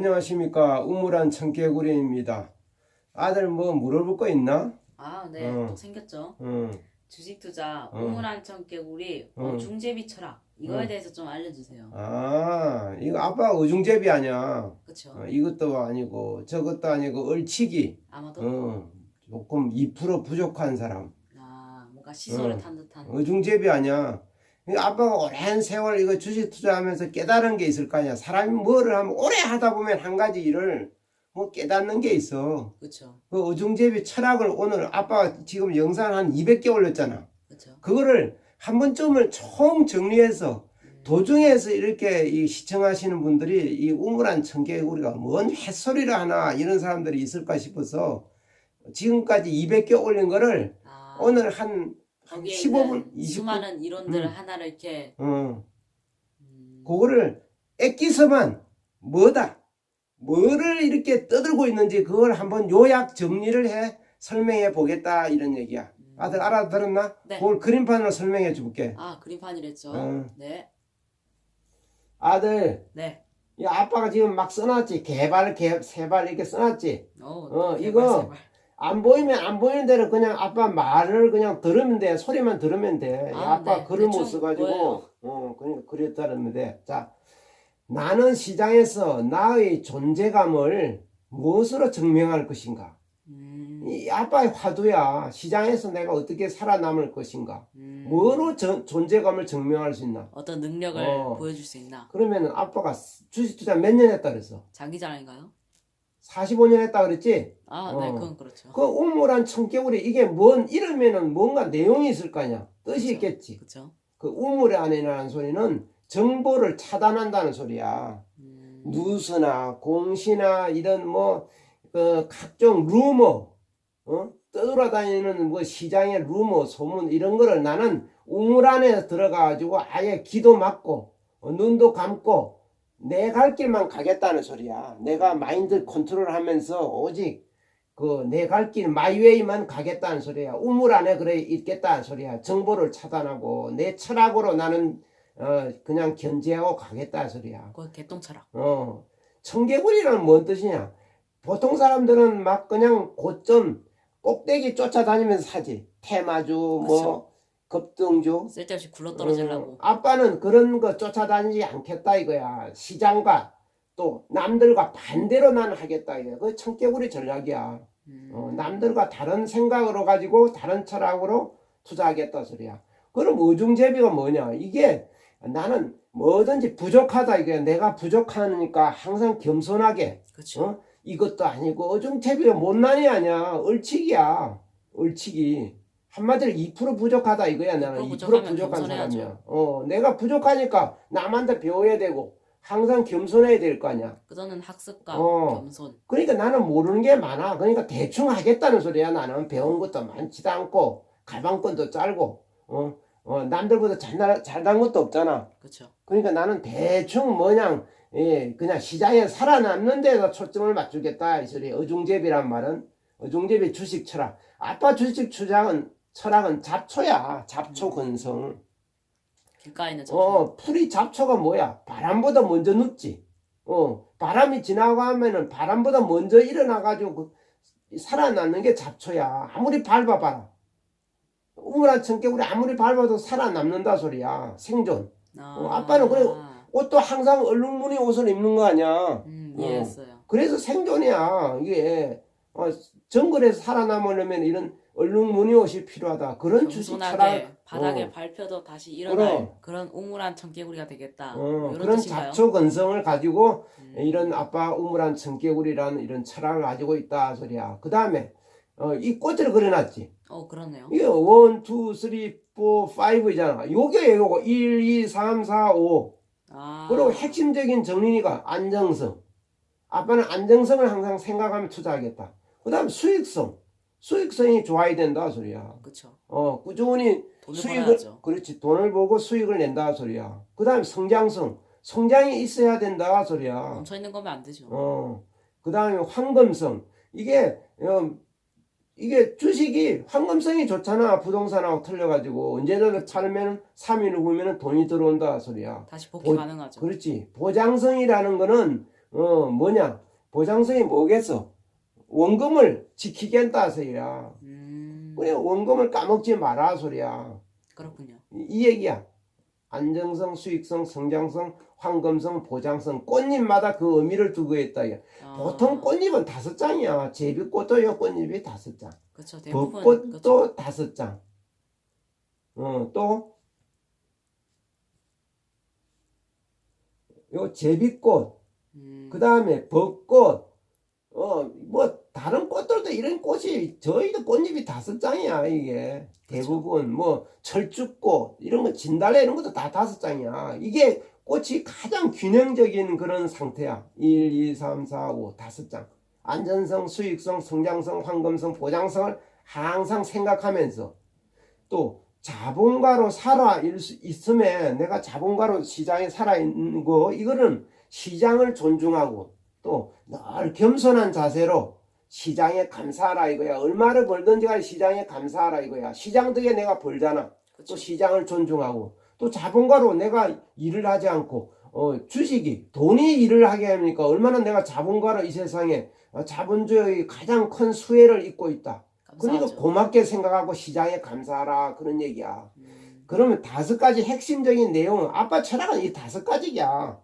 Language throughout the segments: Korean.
안녕하십니까 우물한 청개구리입니다. 아들 뭐 물어볼 거 있나? 아, 네, 어. 또 생겼죠. 응. 주식 투자, 어. 우물한 청개구리, 어, 어. 중재비 철학 이거에 어. 대해서 좀 알려주세요. 아 이거 아빠 어중제비 아니야. 그렇죠. 어, 이것도 아니고 저것도 아니고 얼치기. 아마도 어, 조금 2% 부족한 사람. 아 뭔가 시소를 어. 탄 듯한. 어중제비 아니야. 아빠가 오랜 세월 이거 주식 투자하면서 깨달은 게 있을 거 아니야. 사람이 뭐를 하면 오래 하다 보면 한 가지 일을 뭐 깨닫는 게 있어. 그렇죠. 그 어중제비 철학을 오늘 아빠가 지금 영상 한 200개 올렸잖아. 그렇죠. 그거를 한 번쯤을 총 정리해서 음, 도중에서 이렇게 이 시청하시는 분들이 이 우물한 청개구리가 뭔 햇소리를 하나 이런 사람들이 있을까 싶어서 지금까지 200개 올린 거를 아, 오늘 한 거기에 15분, 있는 20분? 수많은 이론들 을 음. 하나를 이렇게 어, 음, 그거를 애기서만 뭐다 뭐를 이렇게 떠들고 있는지 그걸 한번 요약 정리를 해 설명해 보겠다 이런 얘기야 음. 아들 알아들었나? 네. 그걸 그림판으로 설명해 줄게 아 그림판이랬죠. 어. 네, 아들 네. 이 아빠가 지금 막 써놨지 개발 개 세발 이렇게 써놨지 어, 어, 제발, 이거 제발. 안 보이면 안 보이는 대로 그냥 아빠 말을 그냥 들으면 돼. 소리만 들으면 돼. 아, 아, 빠 네. 글을 못 써가지고 보여요. 어 그러니까 그래 따르면 돼자 나는 시장에서 나의 존재감을 무엇으로 증명할 것인가? 음, 이 아빠의 화두야. 시장에서 내가 어떻게 살아남을 것인가? 음, 뭐로 저- 존재감을 증명할 수 있나? 어떤 능력을 어. 보여줄 수 있나? 그러면 아빠가 주식 투자 몇 년 했다 그랬어? 자기자랑인가요? 45년 했다 그랬지 아, 어. 네, 그건 그렇죠. 그 우물한 청개구리 이게 뭔 이러면은 뭔가 내용이 있을 거 아니야 뜻이 그쵸. 있겠지 그렇죠. 그 우물 안에라는 소리는 정보를 차단한다는 소리야 음, 뉴스나 공시나 이런 뭐 그 각종 루머 어? 떠돌아다니는 뭐 시장의 루머 소문 이런 거를 나는 우물 안에 들어가 가지고 아예 귀도 막고 어, 눈도 감고 내 갈 길만 가겠다는 소리야 내가 마인드 컨트롤하면서 오직 그 내 갈 길 마이웨이만 가겠다는 소리야 우물 안에 그래 있겠다는 소리야 정보를 차단하고 내 철학으로 나는 어 그냥 견제하고 가겠다는 소리야 그건 개똥 철학. 어, 청개구리는 뭔 뜻이냐? 보통 사람들은 막 그냥 고점 꼭대기 쫓아다니면서 사지. 테마주, 뭐, 그쵸. 급등주. 쓸데없이 굴러 어, 떨어지려고. 아빠는 그런 거 쫓아다니지 않겠다 이거야. 시장과 또 남들과 반대로 나는 하겠다 이거야. 그 청개구리 전략이야. 음, 어, 남들과 다른 생각으로 가지고 다른 철학으로 투자하겠다 소리야. 그럼 어중제비가 뭐냐? 이게 나는 뭐든지 부족하다 이게 내가 부족하니까 항상 겸손하게 그렇죠. 어? 이것도 아니고 어중제비가 못난이 아니야 얼치기야 얼치기 한마디로 2% 부족하다 이거야 나는 2% 2% 부족하면 부족한. 사람이야 어 내가 부족하니까 남한테 배워야 되고 항상 겸손해야 될 거 아니야 그거는 학습과 어. 겸손. 그러니까 나는 모르는 게 많아. 그러니까 대충 하겠다는 소리야. 나는 배운 것도 많지도 않고 가방끈도 짧고 어, 어 남들보다 잘나 잘난 것도 없잖아. 그렇죠. 그러니까 나는 대충 뭐냥 예, 그냥 시장에 살아남는 데서 초점을 맞추겠다 이 소리. 어중제비란 말은 어중제비 주식 철학. 아빠 주식 추장은 철학은 잡초야. 잡초 근성. 길가에 있는 저. 어, 풀이 잡초가 뭐야? 바람보다 먼저 눕지. 어, 바람이 지나가면은 바람보다 먼저 일어나가지고 그 살아남는 게 잡초야. 아무리 밟아봐라. 우물한 청개구리 아무리 밟아도 살아남는다 소리야. 생존. 아, 어, 아빠는 그래. 옷도 항상 얼룩무늬 옷을 입는 거 아니야. 음, 어. 이해했어요. 그래서 생존이야. 이게 어, 정글에서 살아남으려면 이런 얼룩무늬 옷이 필요하다. 그런 주식 철학. 바닥에 어. 밟혀도 다시 일어날. 그런 우물한 청개구리가 되겠다. 어, 뭐 이런 그런 뜻인가요? 잡초 근성을 가지고 음, 이런 아빠 우물한 청개구리라는 이런 철학을 가지고 있다 소리야. 그 다음에 어, 이 꽃을 그려놨지. 어 그러네요. 이게 원, 투, 쓰리, 포, 파이브잖아. 요게 요거 1, 2, 3, 4, 5. 아, 그리고 핵심적인 정리니까 안정성. 아빠는 안정성을 항상 생각하면 투자하겠다. 그 다음 수익성. 수익성이 좋아야 된다 소리야. 그렇죠. 어, 꾸준히 수익을 벌어야죠. 그렇지 돈을 벌고 수익을 낸다 소리야. 그 다음 성장성. 성장이 있어야 된다 소리야. 멈춰 있는 거면 안 되죠. 어, 그 다음에 황금성. 이게, 어, 이게 주식이 황금성이 좋잖아. 부동산하고 틀려가지고. 언제든 팔면 3일 후면 돈이 들어온다 소리야. 다시 복귀 보- 가능하죠. 그렇지. 보장성이라는 거는 어 뭐냐 보장성이 뭐겠어 원금을 지키겠다 소리야. 음, 그래 원금을 까먹지 마라 소리야. 그렇군요. 이, 이 얘기야. 안정성 수익성 성장성 황금성 보장성 꽃잎마다 그 의미를 두고 있다. 아, 보통 꽃잎은 다섯 장이야. 제비꽃도요 꽃잎이 다섯 장. 그렇죠. 대부분 벚꽃도. 다섯 장. 어, 또, 요 제비꽃, 음, 그 다음에 벚꽃, 어, 뭐, 다른 꽃들도 이런 꽃이, 저희도 꽃잎이 다섯 장이야, 이게. 대부분, 뭐, 철쭉꽃, 이런 거, 진달래 이런 것도 다 다섯 장이야. 이게 꽃이 가장 균형적인 그런 상태야. 1, 2, 3, 4, 5, 다섯 장. 안전성, 수익성, 성장성, 황금성, 보장성을 항상 생각하면서 또 자본가로 살아 있으면 내가 자본가로 시장에 살아 있는 거 이거는 시장을 존중하고 또 늘 겸손한 자세로 시장에 감사하라 이거야 얼마를 벌든지 간에 시장에 감사하라 이거야 시장 덕에 내가 벌잖아 또 그렇죠. 시장을 존중하고 또 자본가로 내가 일을 하지 않고 어, 주식이 돈이 일을 하게 합니까 얼마나 내가 자본가로 이 세상에 어, 자본주의의 가장 큰 수혜를 입고 있다 그러니까 감사하죠. 고맙게 생각하고 시장에 감사하라 그런 얘기야. 음, 그러면 다섯 가지 핵심적인 내용은 아빠 철학은 이 다섯 가지야.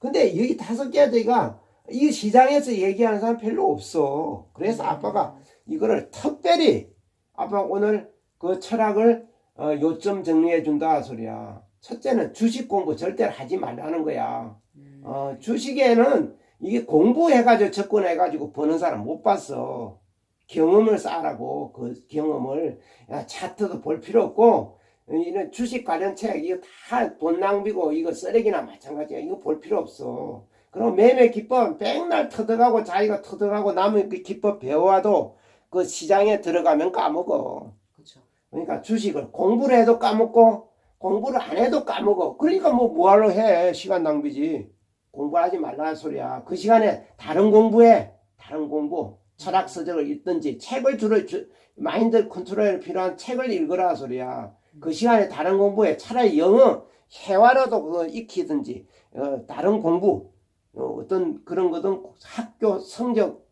근데 이 다섯 가지가 이 시장에서 얘기하는 사람 별로 없어. 그래서 음, 아빠가 이거를 특별히 아빠 오늘 그 철학을 어, 요점 정리해 준다 소리야. 첫째는 주식 공부 절대로 하지 말라는 거야. 음, 어, 주식에는 이게 공부해가지고 접근해가지고 버는 사람 못 봤어. 경험을 쌓으라고 그 경험을 야, 차트도 볼 필요 없고 이런 주식 관련 책 이거 다 돈 낭비고 이거 쓰레기나 마찬가지야. 이거 볼 필요 없어. 그럼 매매 기법 맨날 터득하고 자기가 터득하고 남의 그 기법 배워와도 그 시장에 들어가면 까먹어. 그렇죠. 그러니까 주식을 공부를 해도 까먹고 공부를 안 해도 까먹어. 그러니까 뭐 뭐하러 해. 시간 낭비지. 공부하지 말라는 소리야. 그 시간에 다른 공부해. 다른 공부. 철학 서적을 읽든지 책을 주로 주, 마인드 컨트롤에 필요한 책을 읽으라 소리야. 그 시간에 다른 공부에 차라리 영어 회화라도 그거 익히든지 어, 다른 공부 어, 떤 그런 거든 학교 성적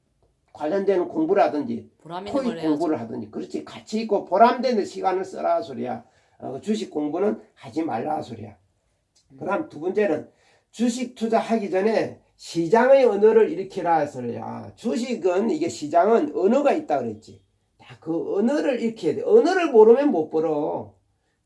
관련되는 공부라든지 토익. 공부를 하든지 그렇지 같이 있고 보람되는 시간을 써라 소리야. 어, 주식 공부는 하지 말라 소리야. 음. 그 다음 두 번째는 주식 투자하기 전에 시장의 언어를 일으키라 소리야. 주식은 이게 시장은 언어가 있다 그랬지. 다 그 언어를 익혀야 돼. 언어를 모르면 못 벌어.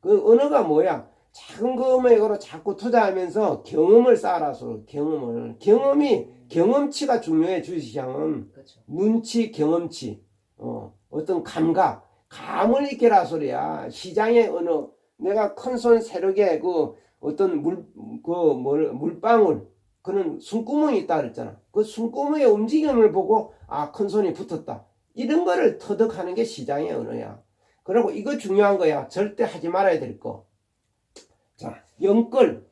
그 언어가 뭐야 작은 금액으로 자꾸 투자하면서 경험을 쌓아라서 경험을 경험이 경험치가 중요해 주식시장은 그렇죠. 눈치, 경험치, 어, 어떤 감각, 감을 익혀라 소리야. 시장의 어느, 내가 큰 손 세력에 그 어떤 물, 그, 뭘, 물방울, 그는 숨구멍이 있다 그랬잖아. 그 숨구멍의 움직임을 보고, 아, 큰 손이 붙었다. 이런 거를 터득하는 게 시장의 언어야. 그리고 이거 중요한 거야. 절대 하지 말아야 될 거. 자, 영끌.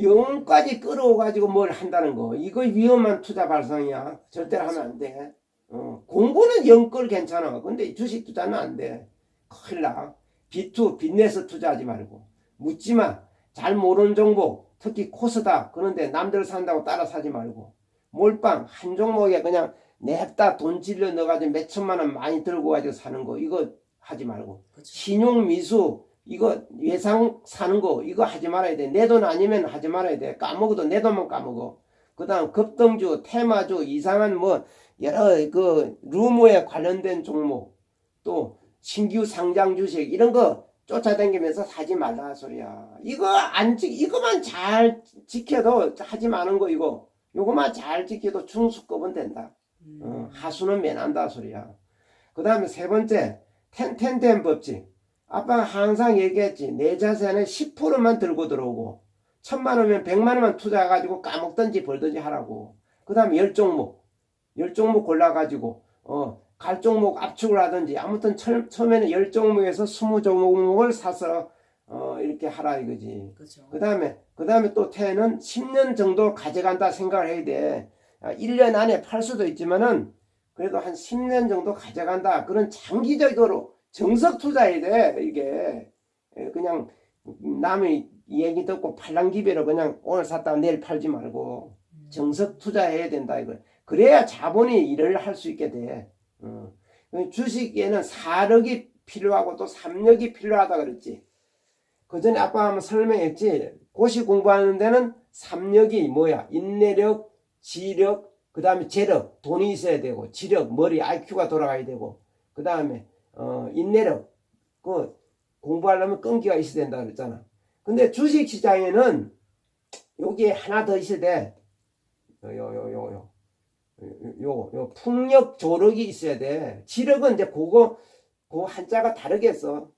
영까지 끌어가지고 뭘 한다는 거. 이거 위험한 투자 발상이야. 절대로 하면 안 돼. 어, 공부는 영끌 괜찮아. 근데 주식 투자는 안 돼. 큰일 나. 비투, 빚내서 투자하지 말고. 묻지 마. 잘 모르는 정보, 특히 코스다. 그런데 남들 산다고 따라 사지 말고. 몰빵, 한 종목에 그냥 냅다 돈 질러 넣어가지고 몇 천만 원 많이 들고 가지고 사는 거. 이거 하지 말고. 그렇죠. 신용 미수 이거 예상 사는 거 이거 하지 말아야 돼. 내 돈 아니면 하지 말아야 돼. 까먹어도 내 돈만 까먹어. 그 다음 급등주, 테마주, 이상한 뭐 여러 그 루머에 관련된 종목 또 신규 상장 주식 이런 거 쫓아다니면서 사지 말라 소리야. 이거 안 지, 이거만 잘 지켜도 하지 마는 거 이거. 요거만 잘 지켜도 충수급은 된다. 음, 어, 하수는 면한다 소리야. 그 다음에 세 번째, 텐텐텐 법칙. 아빠가 항상 얘기했지. 내 자산의 10%만 들고 들어오고, 천만 원이면 백만 원만 투자해가지고 까먹든지 벌든지 하라고. 그 다음에 열 종목. 열 종목 골라가지고, 어, 갈 종목 압축을 하든지, 아무튼 처, 처음에는 열 종목에서 스무 종목을 사서, 어, 이렇게 하라 이거지. 그렇죠. 그 다음에, 그 다음에 또 태는 10년 정도 가져간다 생각을 해야 돼. 아, 1년 안에 팔 수도 있지만은, 그래도 한 10년 정도 가져간다. 그런 장기적으로 정석 투자해야 돼, 이게. 예, 그냥 남의 얘기 듣고 팔랑기배로 그냥 오늘 샀다가 내일 팔지 말고. 정석 투자해야 된다 이거. 그래야 자본이 일을 할 수 있게 돼. 어. 주식에는 사력이 필요하고 또 삼력이 필요하다 그랬지. 그 전에 아빠 한번 설명했지. 고시 공부하는 데는 삼력이 뭐야? 인내력, 지력, 그 다음에 재력, 돈이 있어야 되고, 지력, 머리, IQ가 돌아가야 되고, 그 다음에 어, 인내력, 그 공부하려면 끈기가 있어야 된다 그랬잖아. 근데 주식 시장에는 여기에 하나 더 있어야 돼. 요, 요, 요, 요, 요. 요, 요, 풍력 조력이 있어야 돼. 지력은 이제 그거, 그 한자가 다르겠어.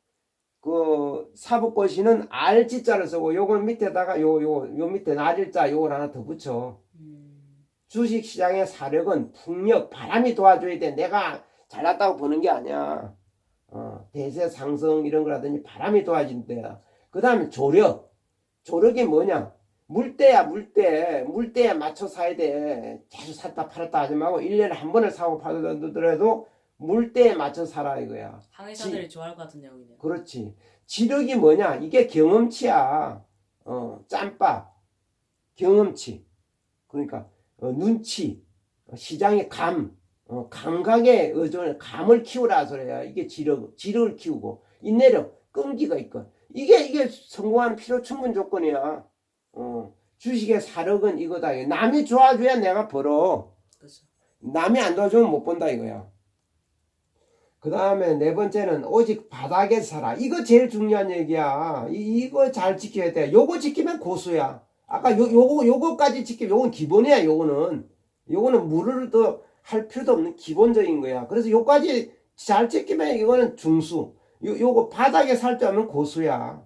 그 사법고시는 알지자를 쓰고 요건 밑에다가 요, 요, 요 밑에 날일자 요걸 하나 더 붙여. 음. 주식 시장의 사력은 풍력, 바람이 도와줘야 돼. 내가 잘났다고 보는 게 아니야. 어, 대세 상승 이런 거라든지 바람이 도와준대요. 그 다음에 조력. 조력이 뭐냐? 물때야, 물때. 물때에 맞춰 사야 돼. 계속 샀다 팔았다 하지 말고 1년에 한 번을 사고 팔더라도 물때에 맞춰 살아 이거야. 항해사들이 좋아할 것 같은 내용이네요. 그렇지. 지력이 뭐냐? 이게 경험치야. 어, 짬밥. 경험치. 그러니까, 어, 눈치. 어, 시장의 감. 어, 감각에 의존, 감을 키우라 소리야. 이게 지력, 지력을 키우고. 인내력, 끈기가 있고. 이게, 이게 성공하는 필요 충분 조건이야. 어, 주식의 사력은 이거다. 남이 도와줘야 내가 벌어. 그렇죠. 남이 안 도와주면 못 본다 이거야. 그 다음에 네 번째는 오직 바닥에 살아. 이거 제일 중요한 얘기야. 이, 이거 잘 지켜야 돼. 요거 지키면 고수야. 아까 요, 요거, 요거까지 지키면 요건 기본이야, 요거는. 요거는 물을 더 할 필요도 없는 기본적인 거야. 그래서 요까지 잘 지키면 이거는 중수. 요, 요거 바닥에 살 때 하면 고수야.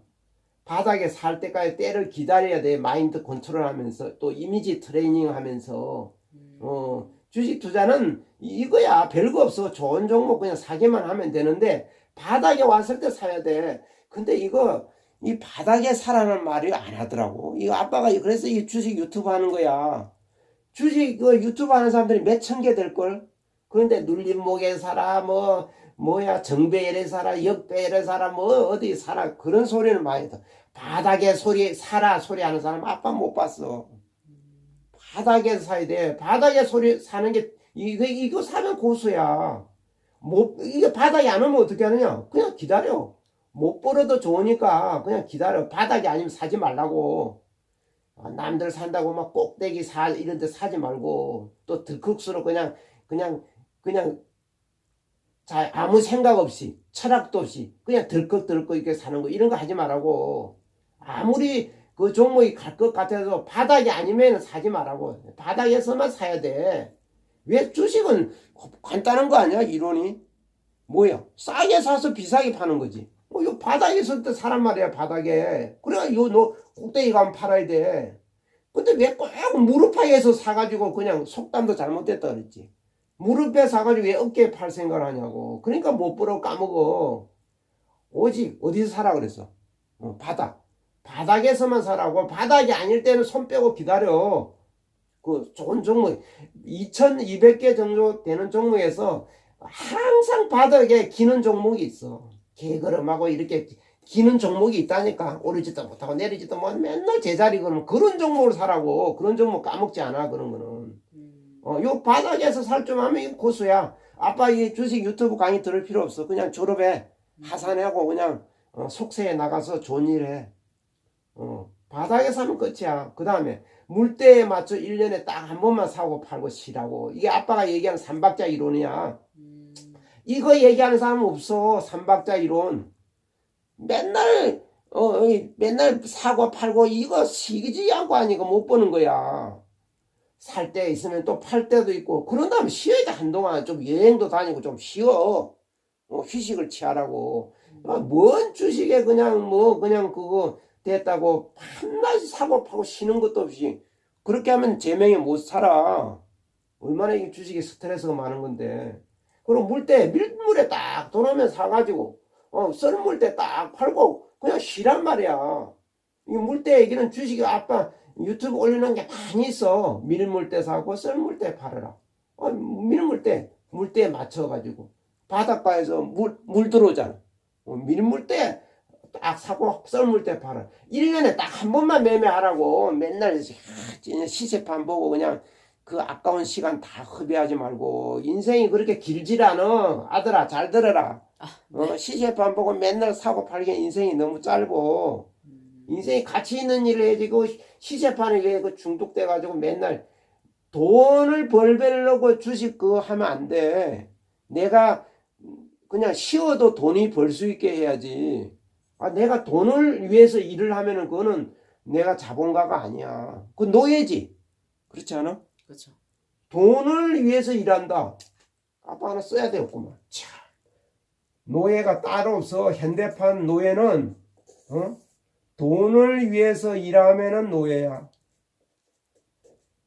바닥에 살 때까지 때를 기다려야 돼. 마인드 컨트롤 하면서 또 이미지 트레이닝 하면서. 음. 어, 주식 투자는 이거야. 별거 없어. 좋은 종목 그냥 사기만 하면 되는데 바닥에 왔을 때 사야 돼. 근데 이거 이 바닥에 사라는 말이 안 하더라고. 이거 아빠가 그래서 이 주식 유튜브 하는 거야. 주식 그 유튜브 하는 사람들이 몇 천 개 될 걸. 그런데 눌림목에 살아 뭐 뭐야 정배열에 살아 역배열에 살아 뭐 어디 살아 그런 소리는 많이 더. 바닥에 소리 살아 소리 하는 사람 아빠 못 봤어. 바닥에서 사야 돼. 바닥에 소리 사는 게 이거 이거 사면 고수야. 못 이게 바닥이 안 오면 어떻게 하느냐? 그냥 기다려. 못 벌어도 좋으니까 그냥 기다려. 바닥이 아니면 사지 말라고. 아, 남들 산다고 막 꼭대기 사 이런 데 사지 말고 또 들국수로 그냥 그냥 그냥 자 아무 생각 없이 철학도 없이 그냥 들컥들컥 이렇게 사는 거 이런 거 하지 말라고. 아무리 그 종목이 갈 것 같아도 바닥이 아니면 사지 말라고. 바닥에서만 사야 돼. 왜 주식은 간단한 거 아니야 이론이? 뭐야? 싸게 사서 비싸게 파는 거지. 뭐, 요 바닥에 있을 때 사란 말이야, 바닥에. 그래, 요, 너, 꼭대기 가면 팔아야 돼. 근데 왜 꼭 무릎파에서 사가지고 그냥 속담도 잘못됐다 그랬지. 무릎에 사가지고 왜 어깨에 팔 생각을 하냐고. 그러니까 못 벌어 까먹어. 오직, 어디서 사라 그랬어? 어, 바닥. 바닥에서만 사라고. 바닥이 아닐 때는 손 빼고 기다려. 그 좋은 종목, 2200개 정도 되는 종목에서 항상 바닥에 기는 종목이 있어. 개걸음하고 이렇게 기는 종목이 있다니까. 오르지도 못하고 내리지도 못 맨날 제자리 걸으면 그런 종목을 사라고. 그런 종목 까먹지 않아, 그런 거는. 음. 어, 요 바닥에서 살 좀 하면 이거 고수야. 아빠 이 주식 유튜브 강의 들을 필요 없어. 그냥 졸업해. 하산하고 그냥 어, 속세에 나가서 좋은 일 해. 어, 바닥에 사면 끝이야. 그 다음에 물때에 맞춰 1년에 딱 한 번만 사고 팔고 쉬라고. 이게 아빠가 얘기하는 삼박자 이론이야. 음. 이거 얘기하는 사람은 없어. 삼박자 이론. 맨날, 어, 이 맨날 사고 팔고 이거 시기지 않고 하니까 못 보는 거야. 살 때 있으면 또 팔 때도 있고. 그런 다음에 쉬어야 돼. 한동안 좀 여행도 다니고 좀 쉬어. 어, 휴식을 취하라고. 아, 뭔 주식에 그냥 뭐, 그냥 그거 됐다고 한날 사고 파고 쉬는 것도 없이. 그렇게 하면 제명에 못 살아. 얼마나 이 주식에 스트레스가 많은 건데. 그럼 물때 밀물에 딱 들어오면 사가지고 어 썰물 때 딱 팔고 그냥 쉬란 말이야. 이 물때 얘기는 주식이 아빠 유튜브 올리는 게 많이 있어. 밀물 때 사고 썰물 때 팔아라. 어, 밀물 때 물때에 맞춰가지고 바닷가에서 물, 물 들어오잖아. 어, 밀물 때 딱 사고 썰물 때 팔아. 1년에 딱 한 번만 매매하라고 맨날 시세판 보고 그냥 그 아까운 시간 다 허비하지 말고 인생이 그렇게 길질 않아. 아들아 잘 들어라. 아, 어, 시세판 보고 맨날 사고 팔게 인생이 너무 짧고 음, 인생이 가치 있는 일을 해야지 그 시세판에 왜그 중독돼 가지고 맨날 돈을 벌벌려고 주식 그거 하면 안 돼. 내가 그냥 쉬어도 돈이 벌 수 있게 해야지. 아, 내가 돈을 위해서 일을 하면은 그거는 내가 자본가가 아니야. 그 노예지. 그렇지 않아? 그렇죠. 돈을 위해서 일한다. 아빠 하나 써야 되겠구만. 참. 노예가 따로 없어. 현대판 노예는, 어? 돈을 위해서 일하면은 노예야.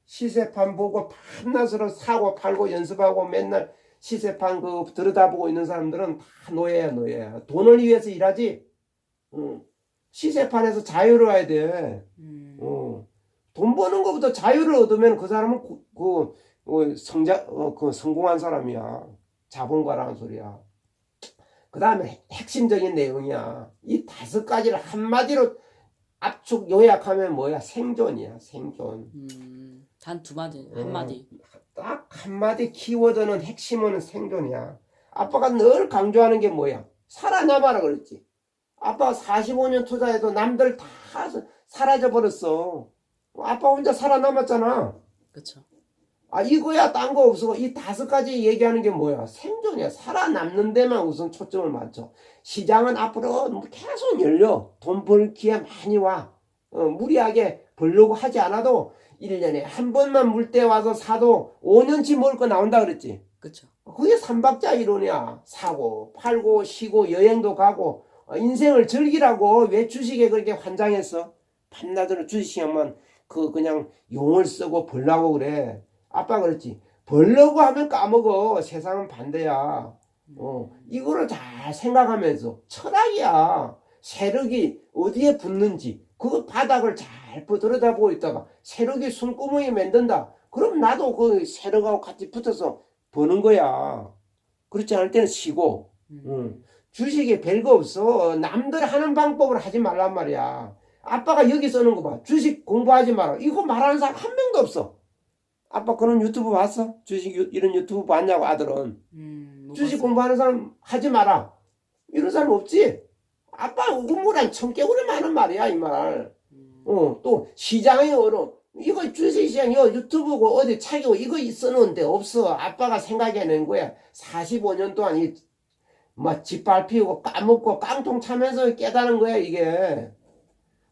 시세판 보고 밤낮으로 사고 팔고 연습하고 맨날 시세판 그 들여다보고 있는 사람들은 다 노예야, 노예야. 돈을 위해서 일하지. 응. 시세판에서 자유로워야 돼. 음, 어. 돈 버는 것부터 자유를 얻으면 그 사람은 그, 그, 그 성자, 어, 그 성공한 사람이야. 자본가라는 소리야. 그 다음에 핵심적인 내용이야. 이 다섯 가지를 한마디로 압축 요약하면 뭐야? 생존이야, 생존. 음, 단 두 마디, 음. 한 마디. 딱 한마디 키워드는 핵심은 생존이야. 아빠가 늘 강조하는 게 뭐야? 살아남아라 그랬지. 아빠 45년 투자해도 남들 다 사라져 버렸어. 아빠 혼자 살아남았잖아. 그렇죠. 아 이거야 딴 거 없어. 이 다섯 가지 얘기하는 게 뭐야? 생존이야. 살아남는 데만 우선 초점을 맞춰. 시장은 앞으로 뭐 계속 열려. 돈 벌 기회 많이 와. 어, 무리하게 벌려고 하지 않아도 1년에 한 번만 물 때 와서 사도 5년치 먹을 거 나온다 그랬지. 그렇죠. 그게 삼박자 이론이야. 사고, 팔고, 쉬고, 여행도 가고, 어, 인생을 즐기라고 왜 주식에 그렇게 환장했어? 밤낮으로 주식시장만 그 그냥 용을 쓰고 벌라고 그래. 아빠 그랬지. 벌려고 하면 까먹어. 세상은 반대야. 어, 이거를 잘 생각하면서 철학이야. 세력이 어디에 붙는지 그 바닥을 잘 들여다보고 있다가 세력이 숨구멍에 만든다. 그럼 나도 그 세력하고 같이 붙어서 버는 거야. 그렇지 않을 때는 쉬고. 음, 응. 주식에 별거 없어. 남들 하는 방법을 하지 말란 말이야. 아빠가 여기 써놓은 거 봐. 주식 공부하지 마라. 이거 말하는 사람 한 명도 없어. 아빠 그런 유튜브 봤어? 주식 유- 이런 유튜브 봤냐고 아들은. 음, 못 주식 봤어요. 공부하는 사람 하지 마라. 이런 사람 없지. 아빠 우물한 청개구리 많은 말이야 이 말. 음, 어, 또 시장의 어려움. 이거 주식시장이요 유튜브고 어디 차기고 이거 써놓은데 없어. 아빠가 생각해낸 거야. 45년 동안 이, 막 짓밟 피우고 까먹고 깡통 차면서 깨달은 거야 이게.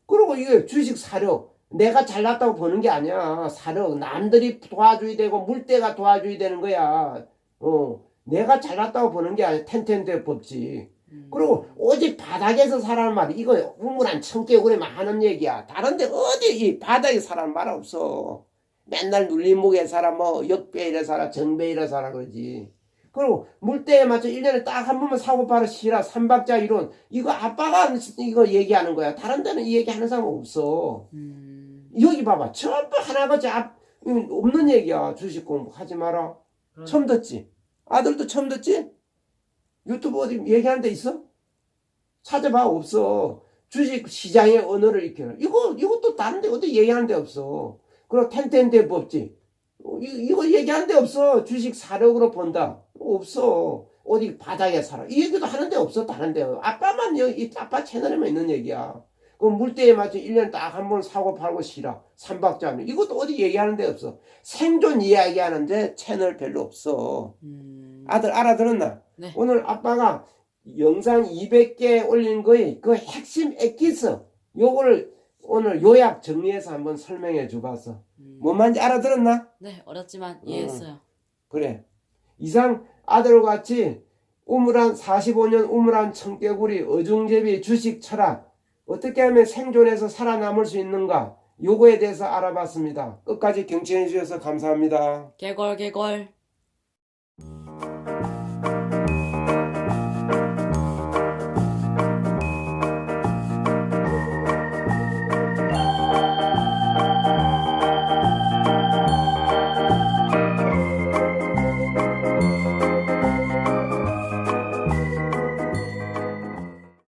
그리고 이게 주식 사력. 내가 잘났다고 버는 게 아니야. 사력. 남들이 도와줘야 되고 물때가 도와줘야 되는 거야. 어. 내가 잘났다고 버는 게 아니야. 텐텐대 법칙. 음, 그리고 오직 바닥에서 살라는 말이 이거 우물한 청개구리만 하는 얘기야. 다른데 어디 이 바닥에 살라는 말 없어. 맨날 눌림목에 살아 뭐 역배이래 살아 정배이래 살아 그러지. 그리고 물때에 맞춰 1년에 딱 한 번만 사고 팔아 시라 삼박자 이론 이거 아빠가 이거 얘기하는 거야. 다른 데는 이 얘기 하는 사람 없어. 음, 여기 봐봐. 전부 하나같이 앞, 음, 없는 얘기야. 주식 공부 하지 마라. 그런- 처음 듣지? 아들도 처음 듣지? 유튜브 어디 얘기하는 데 있어? 찾아봐 없어. 주식 시장의 언어를 익혀라. 이거 이것도 다른 데 어디 얘기하는 데 없어. 그리고 텐텐대 법칙. 어, 이, 이거 얘기하는 데 없어. 주식 사력으로 본다. 없어. 어디 바닥에 살아. 이 얘기도 하는 데 없어. 다른 데. 아빠만 여기 이 아빠 채널에만 있는 얘기야. 그 물때에 맞춰 1년 딱 한 번 사고 팔고 쉬라. 삼박자는. 이것도 어디 얘기하는 데 없어. 생존 이야기 하는데 채널 별로 없어. 음, 아들 알아들었나? 네. 오늘 아빠가 영상 200개 올린 거의 그 핵심 엑기스 요거를 오늘 요약 정리해서 한번 설명해 줘봤어. 음, 뭔 말인지 알아들었나? 네, 어렵지만 이해했어요. 그래. 이상 아들과 같이 우물한 45년 우물한 청개구리 어중제비 주식 철학 어떻게 하면 생존해서 살아남을 수 있는가 요거에 대해서 알아봤습니다. 끝까지 경청해 주셔서 감사합니다. 개걸 개걸.